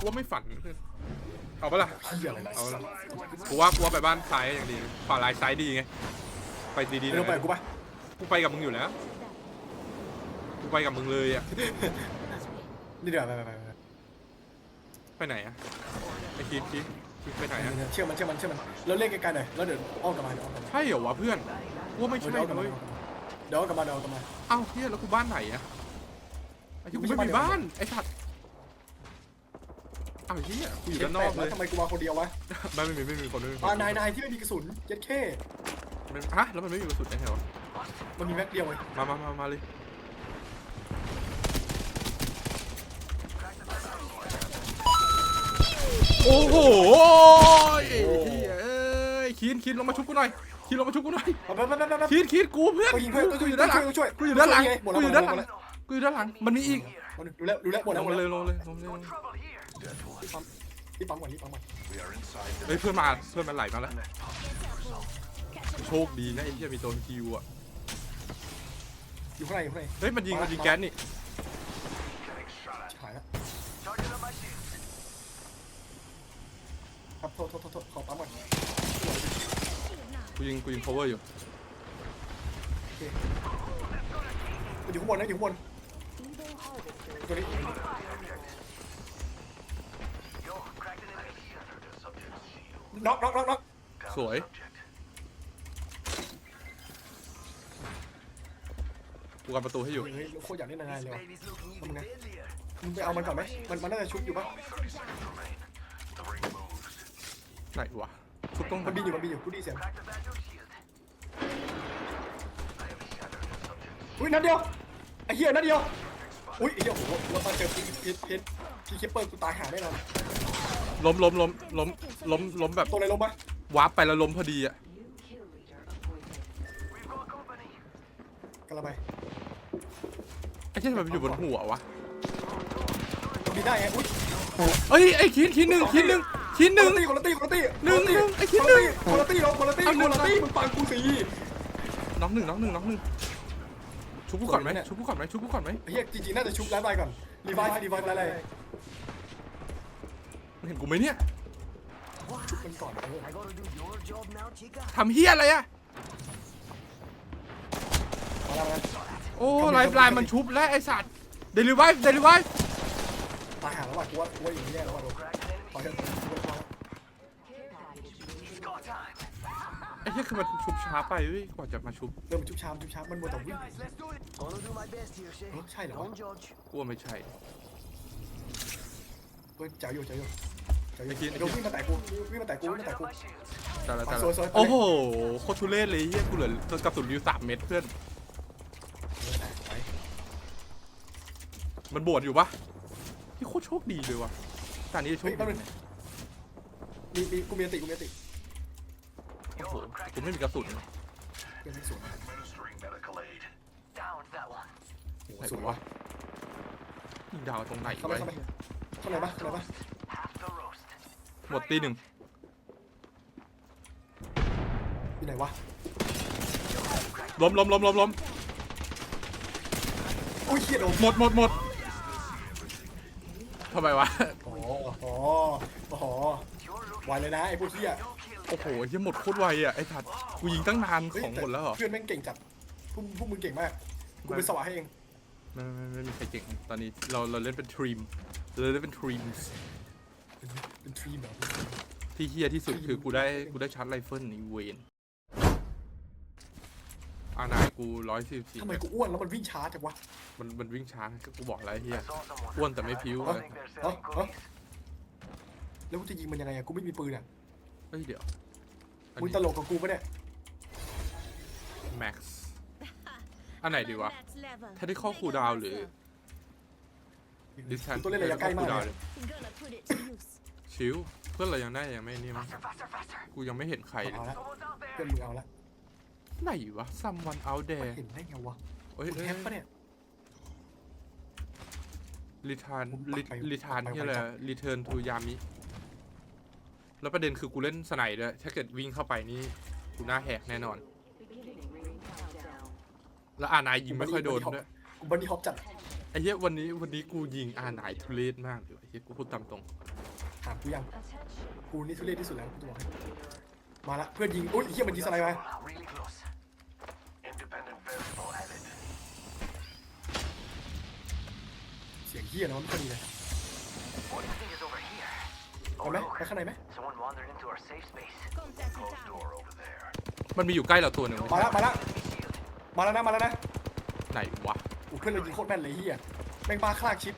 กูว่าไม่ฝันเพื่อนเอาปะล่ะเหี้ยอะไรนะเอาละกูว่ากูว่าไปบ้านซ้ายอย่างดีขวาลายซ้ายดีไง ไปดีๆไม่เลต้องไปยกูปะกูไปกับมึงอยู่แล้ว กูไปกับมึงเลยอะ นี่เดี๋ยวไปไปไปไปไปไหนอะไอ้คิดคิดคิดไปไหนอะ เชื่อมันเชื่อมันเชื่อมันแล้วเล่นไกลๆหน่อยแล้วเดี๋ยวอ้อมกลับมาเดี๋ยวอ้อมกลับมาใช่เหรอวะเพื่อนกูว่าไม่เดี๋ใช่ยวอ้อมกลับมาเลยเดี๋ยวอ้อมกลับมาเดี๋ยวอ้อมกลับมา เอ้าเฮียแล้วกูบ้านไหนอะไอ้ที่กูไม่ใช่ไม่มีบ้านบ้านไอ้สัตว์ อ้าวเฮียกูอยู่ด้านนอกเลยทำไมกูมาคนเดียววะไม่ไม่มีไม่มีคนไม่มีคอ่านนายนายที่ไม่มีกระสุนเจ็ดเข้ไม่ฮะแล้วมันไม่มีกระสุนได้ไงวะมันมีแม็กเดียวเลยมามามามาเลยโอ้โหเฮียเอ้ยคีนคีนลงมาชุบกูหน่อยคีนลงมาชุบกูหน่อยไปไปไปไปไปคีนคีนกูเพื่อนไปยิงเพื่อนกูอยู่ด้านหลังช่วยกูอยู่ด้านหลังหมดกูแล้วอยู่หมด้านดหลังแล้วกูอยู่ด้านหลังมันมีอีกดูแล้วดูแล้วหมดลแล้วงหมดมาเลแล้ยวลงเลยลงเลยลงเลย รีบปั๊มก่อนรีบปั๊มก่อนเฮ้ยเพื่อนมาเพื่อนมันไหลมาแล้วโชคดีนะไอ้ที่มีตัวคิวอะอยู่ข้างในอยู่ข้างในเฮ้ยมันยิงมันยิงแก๊สนี่ชิบหายแล้วครับโทษโทษโทษโทษขอปั๊มก่อนกูยิงกูยิง cover อยู่มันอยู่ข้างบนนะอยู่ข้างบนตัวนี้ น็อกน็อกน็อกน็อกสวย กูกันประตูให้อยู่ เฮ้ยโคตรอยากเล่นนานๆเลยว่ะทำไงมึงไปเอามันก่อนไหมมันมันน่าจะชุบอยู่ปะไหนวะชุบต้องมันบินอยู่มันบินอยู่กูไดีเสียงอุ้ยนัดเดียวไอ้เหี้ยนัดเดียวอุ้ยไอ้เหี้ยโอ้โหเรามาเจอพีพีพีพีคิปเปอร์กูตายหาแน่นอนล้มล้มล้มล้ม ล้มล้มแบบตัวอะไรลงมาวาร์ปไปแล้วล้มพอดีอะกระไปไอ้ที่มันอยู่บนหัววะมันบินได้ไงอุ้ยเอ้ยไอ้คิดคิดหนึ่งคิดหนึ่งคิดหนึ่งคนละตีคนละตีหนึ่งหนึ่งไอ้คิดคนหละนึ่ตีงคนละตีเราคนละตีเอาหคนึ่งนละตีมึงฟังกูสิน้องหนึ่งน้องหนึ่งน้องหนึ่งชุบกูก่อนไหมชุบกูก่อนไหมชุบกูก่อนไหมไอ้เหี้ยจริงๆน่าจะชุบแล้วไปก่อนรีไวฟ์รีไวฟ์อะไรมึงเห็นกูไหมเนี่ย ทำเฮียอะไรอะมาแล้วนะโอ้ไลฟ์ไลน์มันชุบแล้วไอ้สัตว์เดลิไวฟ์เดลิไวฟ์ตายหาแล้วว่ะกูว่ากูว่าอย่างนี้แน่แล้วว่ะโดนขอเถอะกูว่าพอแล้วไอ้เหี้ยคือมันชุบช้าไปเว้ยกว่าจะมาชุบเริ่มนชุบชามชุบชามมันมัวแต่วิ่ง Gonna do my best here, Shay. Oh, Shay, Don't judge. กลัวไม่ใช่เฮ้ยจ๋าอยู่จ๋าอยู่ จ๋าอยู่ไอ้กินเดี๋ยววิ่งมาแตะกูวิ่งมาแตะกูวิ่งมาแตะกูแต่ละแต่สวยสวยละโอ้โหโคตรทุเรศเลยเฮียกูเหลือกระสุนอยู่สามเม็ดเพื่อนไปมันบวชอยู่ปะที่โคตรโชคดีเลยว่ะตอนนี้โชเฮ้คยดีแป๊บนึงมีมีกูมีอันติกูมีอันติโอ้โหกูไม่มีกระสุนเรื่องที่สวย Down that one. โอ้โหไหนสวยวะยิงดาวตรงไหนเข้าไปวะเข้าไปเข้าไปปะเข้าไปปะ The roast. หมดตีหนึ่งอยู่ไหนวะล้มล้มล้มล้มล้มอุ้ยเฮียโดนหมดหมดหมดทำไมวะอ๋ออ๋ออ๋อไวเลยนะไอ้พวกเฮียโอ้โหเฮียหมดโคตรไวอะไอ้ทัดกูยิงตั้งนานเฮ้ยของหมดแล้วเหรอ เพื่อนแม่งเก่งจัดพวกพวกมึงเก่งมากกูเป็นสวะให้เองไม่ไม่ไม่มีใครเก่งตอนนี้เราเราเล่นเป็นทรีมเราเล่นเป็นทรีม เป็นทีมแบบที่เฮียที่สุดคือกูได้กูได้ชาร์จไรเฟิลนี่เวนอานายกูร้อยสี่สิบทำไมกูอ้วนแล้วมันวิ่งช้าจังวะมันมันวิ่งช้าก็กูบอกแล้วไอ้เฮีย I saw someone. อ้วนแต่ไม่พิ้วเอ้าเลย They're เอ้า selling เอ้า cookies. แล้วกูจะยิงมันยังไงอะกูไม่มีปืนอะเฮ้ยเดี๋ยวอันมึงนี้ตลกกับกูปะเนี่ยแม็กซ์อันไหนดีวะถ้าได้ข้อคูลดาวน์หรือดิสแทนกูตัวเล่นระยะใกล้มากเลย ชิวเพื่อนเรายังได้ยังไม่นี่มั้ง Faster, faster, faster. กูยังไม่เห็นใครเลยเอาละ Someone's out เพื่อน there. มึงเอาละไหนวะ someone out there เห็นได้ไงวะเอ้ยมึงเอ้ยแฮปปะเนี่ย รีทานผมปักไปรีทานปักไปที่อะไรไว้จับรีเทิร์นทูยามิ แล้วประเด็นคือกูเล่นสไนด์ด้วยถ้าเกิดวิ่งเข้าไปนี่กูหน้าแหกแน่นอน แล้วอานายยิงไม่ค่อยโดนด้วย กูบันนี่ฮอปจัดไอ้เหี้ยวันนี้วันนี้กูยิงอาหนายทุเรศมากเลยว่ะไอ้เหี้ยกูพูดตามตรง ถามกูยังกูนี่ทุเรศที่สุดแล้วกูจะบอกให้มาละเพื่อนยิงอุ้ยไอ้เฮียมันยิงสไลด์มา Really close. Independent variable added. เสียงเฮียนะมันไม่ค่อยดีเลย What do you think is over here? เอาไหมไปข้างในไหม Someone wandered into our safe space. Closed door over there. มันมีอยู่ใกล้เราตัวหนึ่งมาละมาละ Enemy shield. มาแล้วนะมาแล้วนะไหนวะอู้เพื่อนเรายิงโคตรแม่นเลยเฮียแม่งปาคลากชิป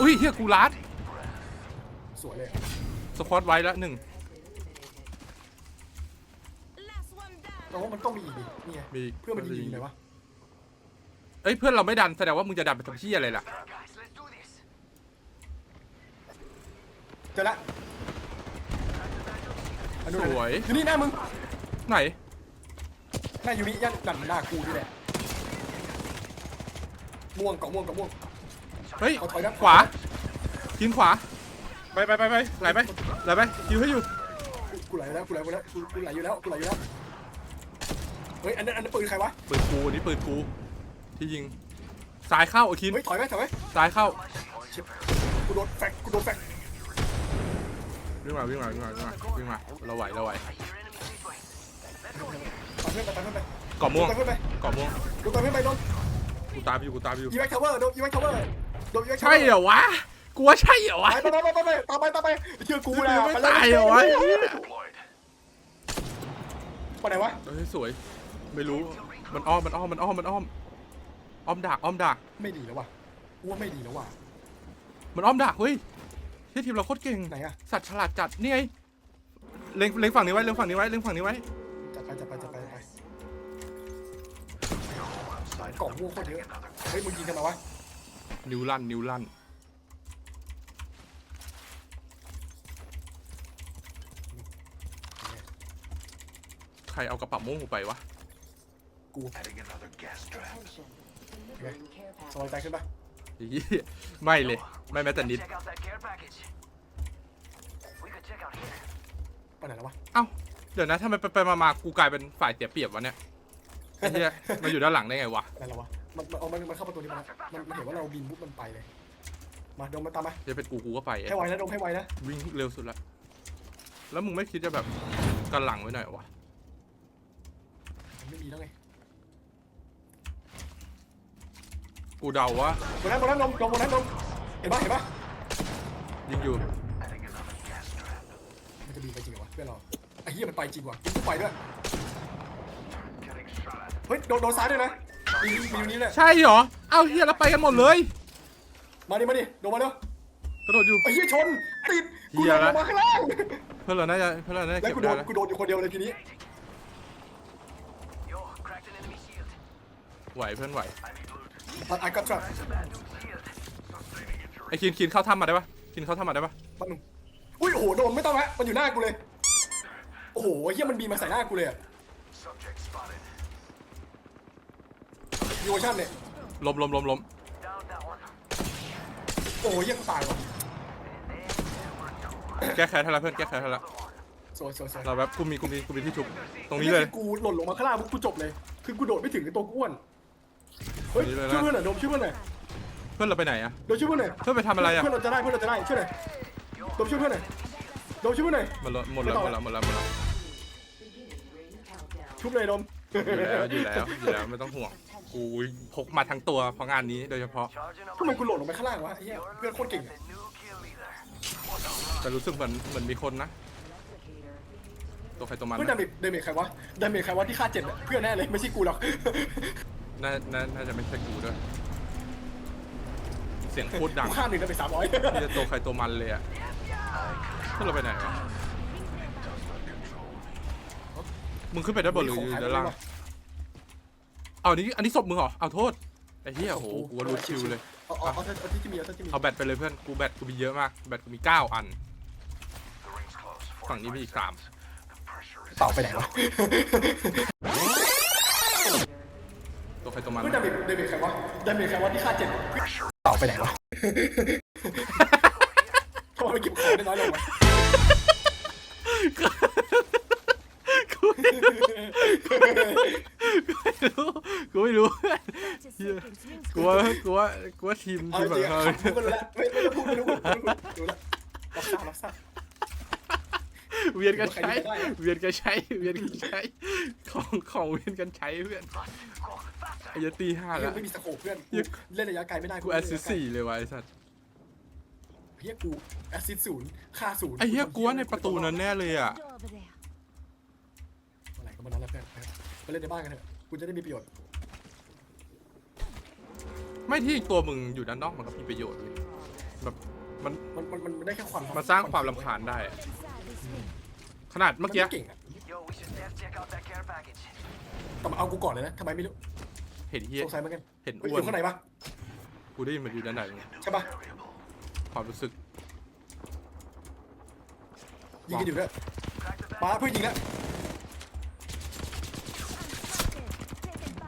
อุ้ยเฮียกูลัดสวยเลยสควอตไว้แล้วหนึ่งแต่ว่ามันต้องมีอีกดินี่ไงมีเพื่อนมันยิงๆเลยวะเอ้ยเพื่อนเราไม่ดันแสดงว่ามึงจะดันไปทำเหี้ยอะไรล่ะ Guys, let's do this. เจอละอันนู้นสวยอยู่นี่หน้ามึงไหนหน้าอยู่นี่ยันดันหน้ากูนี่แหละม่วงเกาะม่วงเกาะม่วง เฮ้ยเอาถอยนะขวายิงขวา ไปไปไปไปไหลไปไหลไปยิงให้อยู่กูไหลแล้วกูไหลกูแล้วกูกูไหลอยู่แล้วกูไหลอยู่แล้วเฮ้ยอันนั้นอันนั้นปืนใครวะปืนกูอันนี่ปืนกูที่ยิงซ้ายเข้าไอ้คินเฮ้ยถอยไหมถอยไหมซ้ายเข้าชิบกูโดนแฟกกูโดนแฟกวิ่งมาวิ่งมาวิ่งมาวิ่งมาวิ่งมาเราไหวเราไหว I hear enemy this way. ตามเพื่อนไปตามเพื่อนไปเกาะม่วงตามเพื่อนไปเกาะม่วงโดนตามเพื่อนไปโดนกูตามอยู่กูตามอยู่อีแว็กทาวเวอร์โดนอีแว็กทาวเวอร์ โดนอีแว็กทาวใช่เวอร์เหรอวะกูว่าใช่เหรอวะไปไปไปไปไปตามไปตามไปเชื่อกูนะไม่ไปเลยตายเหรอวะ Deployed. ไปไหนวะเฮ้ยสวย ไม่รู้ มันอ้อม มันอ้อม มันอ้อม มันอ้อม อ้อมดัก อ้อมดัก ไม่ดีแล้วว่ะกูว่าไม่ดีแล้วว่ะ มันอ้อมดักเฮ้ยที่ทีมเราโคตรเก่ง ไหนอะสัตว์ฉลาดจัด นี่ไง เล็งเล็งฝั่งนี้ไว้ เล็งฝั่งนี้ไว้ เล็งฝั่งนี้ไว้ จัดไปจัดไปจัดไปจัดไปกล่องม่วงโคตรเยอะ เฮ้ยมึงยิงกันมาวะ นิวลั่น นิวลั่น ใครเอากระเป๋าม่วงกูไปวะ Adding another gas trap. สบายใจขึ้นปะเหี้ยไม่เลย ไม่แม้แต่นิด Check out that care package. We could check out here. ไปไหนแล้ววะ เอ้า เดี๋ยวนะทำไมไปไปมามากูกลายเป็นฝ่ายเสียเปรียบวะเนี่ยไอ้เหี้ยมาอยู่ด้านหลังได้ไงวะ ไปไหนแล้ววะ มันมันเอามันมันเข้าประตูนี้มาแล้วมันมันเห็นว่าเราบินปุ๊บมันไปเลย มาดมมาตามมาจะเป็นกูกูก็ไปไอ้ให้ไวนะดมให้ไวนะวิ่งเร็วสุดละแล้วมึงไม่คิดจะแบบกันหลังไว้หน่อยวะมันไม่มีแล้วไงกูเดาว่าบนนั้นบนนั้นดมดมบนนั้นดมเห็นปะเห็นปะยิงอยู่ Adding another gas trap. มันจะบินไปจริงเหรอวะเพื่อนเราไอ้เหี้ยมันไปจริงว่ะยิงกูไปด้วย Getting shot at. เฮ้ยโดนโดนซ้ายด้วยนะมีมี อยู่นี่แหละใช่เหรอ เอ้าเฮียแล้วไปกันหมดเลย มาดิมาดิโดนมาเร็วกระโดดอยู่ ไอ้เหี้ยชนติดกูเหี้โดยนลละ งมาข้างล่างเพื่อนเราน่าจะเพื่อนเราน่าจะแล้วเก็บกูโดได้นแล้วกูโดนอยู่คนเดียวเลยทีนี้ Yo, cracked an enemy shield. ไหวเพื่อนไหวมันไอ้กัตทรัพ Shield. Sustaining injury. ไอ้คินคินเข้าถ้ำมาได้ปะคินเข้าถ้ำมาได้ปะแป๊บนึงอุ้ยโอ้โหโดนไม่ต้องละมันอยู่หน้ากูเลย โอ้โหไอ้เหี้ยมันบีมมาใส่หน้ากูเลยอะ Subject spotted. ยูโอชั่นเนี่ยล้มล้มล้มล้ม Down that one. โอ้โหเหี้ยกูตายว่ะแก้แค้นให้แล้วเพื่อนแก้แค้นให้แล้วสวยสวยสวยเราแบบกูมีกูมีกูมีที่ชุบตรงนี้เลยคือกูหล่นลงมาข้างล่างปุ๊บกูจบเลย คือกูโดดไม่ถึงไอ้ตัวกูอ้วนเฮ้ยตรงนี้เลยนะช่วยเพื่อนหน่อยโดมช่วยเพื่อนหน่อยเพื่อนเราไปไหนอะโดมช่วยเพื่อนหน่อยเพื่อนไปทำอะไรอะเพื่อนเราจะได้เพื่อนเราจะได้ช่วยหน่อยโดมช่วยเพื่อนหน่อยโดมช่วยเพื่อนหน่อยหมดแล้วหมดแล้วหมดแล้วหมดแล้วหมดแล้วชุบเลยโดมอยู่แล้วอยู่แล้วอยู่แล้วไม่ต้องห่วง กูพกมาทั้งตัวเพราะงานนี้โดยเฉพาะ Charging up ทำไมกูหล่นลงไปข้างล่างวะไอ้เหี้ย You're เพื่อนโคตร looking เก่ง at อะ the new kill leader. แต่รู้สึกเหมือนเหมือนมีคนนะ ตัวใครตัวมันเพื่อนดานะเมจดาเมจใครวะดาเมจใครวะที่ฆ่าเจ็ดอะเพื่อนแน่เลยไม่ใช่กูหรอก น่าน่าน่าจะไม่ใช่กูด้วย เสียงพูดดังกูฆ่าหนึ่งดาเมจสามร้อยที่จะตัวใครตัวมันเลยอะเพื่อนเราไปไหนวะมึงขึ้นไปด้านบนหรืออยู่ด้านล่าง เอาอันนี้อันนี้ศพมึงเหรอเอาโทษไอ้เหี้ยโอ้โหกูว่ารู้ชิวเลย เอาเอาเอาเอาที่จะมีเอาที่จะมีเอาแบตไปเลยเพื่อนกูแบตกูมีเยอะมากแบตกูมีเก้าอัน The ring's close. ฝั่งนี้มีอีกสาม The pressure is เต่าไปไหนวะตัวใครตัวมันเพื่อนดาเมจดาเมจใครวะดาเมจใครวะที่ฆ่าเจ็ดอะเต่าไปไหนวะทำไมไม่เก็บของได้น้อยลงวะ กูกูไม่รู้กูว่ากูว่ากูว่าทีมเอาทีมจแบริงบๆเขาคำพูดก็รู้แล้วไม่ไม่ต้องพูดไม่ต้องพูดไม่ต้องพูดรู้แล้วรับทราบรับทราบ เวียนกันใช้ ใครจะได้อะ เวียนกันใช้ เวียนกันใช้ ของของเวียนกันใช้เพื่อนไอ้เหี้ยตีห้าแล้วไม่มีสโคปเพื่อนยึดเล่นระยะไกลไม่ได้กูแอสซิสสี่เลยวะไอ้สัสเฮียกูแอสซิสศูนย์ค่าศูนย์ไอ้เหี้ยกูว่าในประตูนั้นแน่เลยอะอะ ไรก็มานั้นแล้วเพื่อนไปเล่นในบ้านกันเถอะกูจะได้มีประโยชน์ ไม่ที่ตัวมึงอยู่ด้านนอกมันก็มีประโยชน์เว้ยแบบมันมันมันมันได้แค่ความมันสร้างความรำคาญได้อะขนาดเมื่อกี้นไเก่งอะ Yo, we should def check out that care package. แต่มาเอากูก่อนเลยนะทำไมไม่รู้เห็นเฮียสงสัยเหมือนกันเห็นเฮ้ยอ้อวนยู่ข้างในปะกูได้ยินมันอยู่ด้านไหนมึงใช่ปะความรู้สึกยิงกันอยู่ด้วย Crack the back. มาเพื่อยิงแล้ว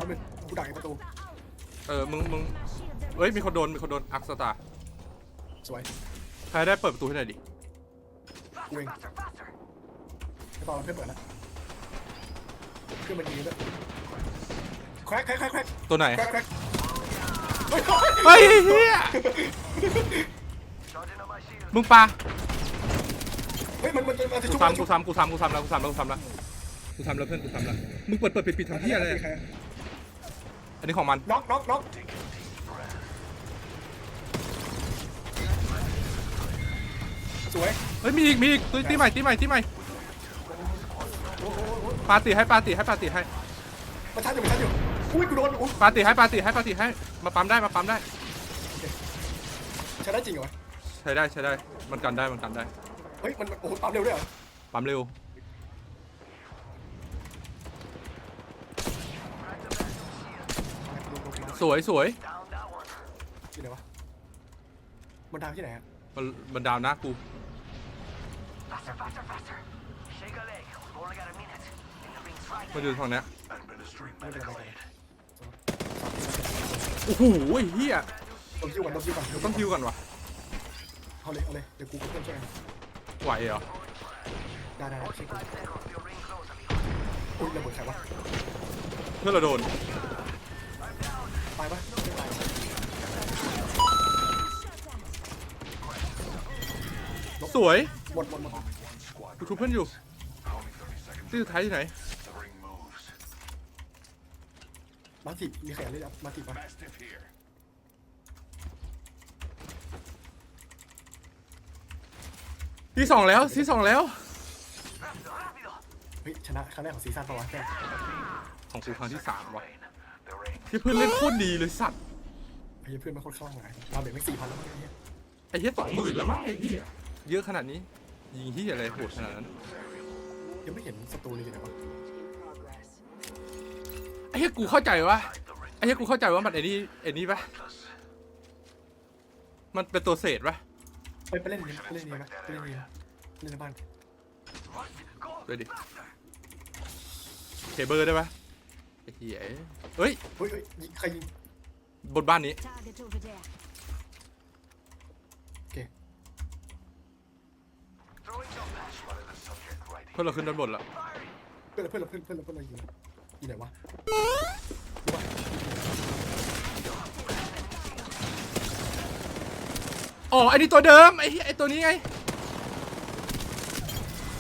เอาหนึ่งกูดักไอ้ประตู เออ มึง มึงเอ้ย มีคนโดน มีคนโดน อักสตาร์สวยใครได้เปิดประตูให้หน่อยดิ กูเอง Faster, faster. ไม่ต้องเพื่อนเปิดแล้วเพื่อนมันยิงด้วยแคร็กแคร็กแคร็กแคร็กตัวไหน แคร็กแคร็กเฮ้ยเฮ้ยเฮีย Charging on my shield. มึงปาเฮ้ยมันมันมันจะกูชุบซ้ำกูซ้ำกูซ้ำกูซ้ำแล้ว กูซ้ำแล้ว กูซ้ำแล้ว กูซ้ำแล้วเพื่อน กูซ้ำแล้ว มึงเปิดเปิดปิดปิดทำเฮียอะไรเนี่ย อันนี้ของมันน็อกน็อกน็อกสวยเฮ้ยมีอีกมีอีกตีตีใหม่ตีใหม่ตีใหม่โอ้โหโอ้โหปาติให้ปาติให้ปาติให้มาชัดอยู่มาชัดอยู่อุ้ยกูโดนอุ้ยปาติให้ปาติให้ปาติให้มาปั๊มได้มาปั๊มได้ใช้ได้จริงเหรอวะใช้ได้ใช้ได้มันกันได้มันกันได้เฮ้ยมันมันโอ้โหปั๊มเร็วด้วยเหรอปั๊มเร็ว สวยสวย Down that one. ที่ไหนวะมันดาวที่ไหนอะมันมันดาวนะกู Faster, faster, faster. Shake a leg. We've only got a minute. And the ring's right มันอยู่ทางเนี้ย Administering medical aid. โอ้โหไอ้เหี้ยต้องคิวก่อนต้องคิวก่อนต้องคิวก่อนวะเอาเลยเอาเลยเดี๋ยวกูกับเพื่อนช่วยกันไหวเหรอได้ได้ได้ช่วยกู Five seconds till ring close and be อุ้ยระเบิดใครวะเพื่อนเราโดน ตายปะไม่ตายสวยหมดหมดหมดกูทุบเพื่อนอยู่ Only 30 seconds. ที่สุดท้ายที่ไหน The ring moves. มาติมีแขนเลยครับมาติปะ Mastiff here. ที่สองแล้วที่สองแล้ว Rápido, rápido. เฮ้ยชนะครั้งแรกของซีซั่นปะวะแค่ของกูครั้งที่สามวะ The ring. ที่เพื่อนเล่นโคตรดีเลยสัตว์ไอ้เหี้ยเพื่อนมาโคตรคลั่งเลยมาเบรกไม่สี่พันแล้วมั้งไอ้เหี้ยไอ้เหี้ยสองหมื่นแล้วมั้งไอ้เหี้ยเยอะขนาดนี้ ยิงที่อะไรโหดขนาดนั้นยังไม่เห็นศัตรูเลยอยู่ไหนวะไอ้เหี้ยกูเข้าใจว่าไอ้เหี้ยกูเข้าใจว่ามันไอ้นี่ไอ้นี่ปะมันเป็นตัวเศษปะไปไปเล่นนี่ไปเล่นนี่ปะไปเล่นนี่ปะเล่นในบ้านด้วยดิเคเบิลได้ปะ ไอ้เหี้ยเฮ้ย เฮ้ยเฮ้ยยิงใครยิงบนบ้านนี้ Target over there. Throwing jump pass. Spotted the subject right เพื่อนเราขึ้นด้านบนแล้วเพื่อนเราเพื่อนเราเพื่อนเพื่อนเราเพื่อนเรายิงยิงไหนวะอ๋อไอ้นี่ตัวเดิมไอ้เหี้ยไอ้ตัวนี้ไง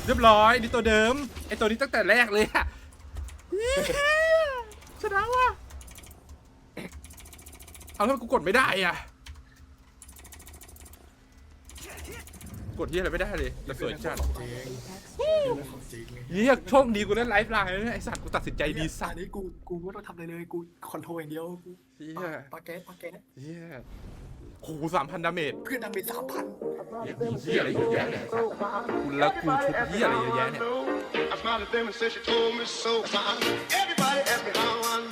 เรียบร้อยนี่ตัวเดิมไอ้ตัวนี้ตั้งแต่แรกเลยอะ เหี้ยชนะว่ะเอาแล้วกูกดไม่ได้อะกดที่อะไรไม่ได้เลยแต่สวยจัดของจริงเรื่องของจริงไงเฮียโชคดีกูเล่นไลฟ์ไลน์แล้วเนี่ยไอสัตว์กูตัดสินใจดีสัอัตนว์นี้กูกูไม่ต้องทำอะไรเลยกูคอนโทรลอย่างเดียวกูเฮียปาแก๊สปาแก๊สเฮียโหสามพันดาเมจเพื่อนดังเป็นสามพันเฮียอะไรเยอะแยะเนี่ยกูแล้วกูทุบเฮียอะไรเยอะแยะเนี่ย I smiled at them and said she told me so. Everybody asked me how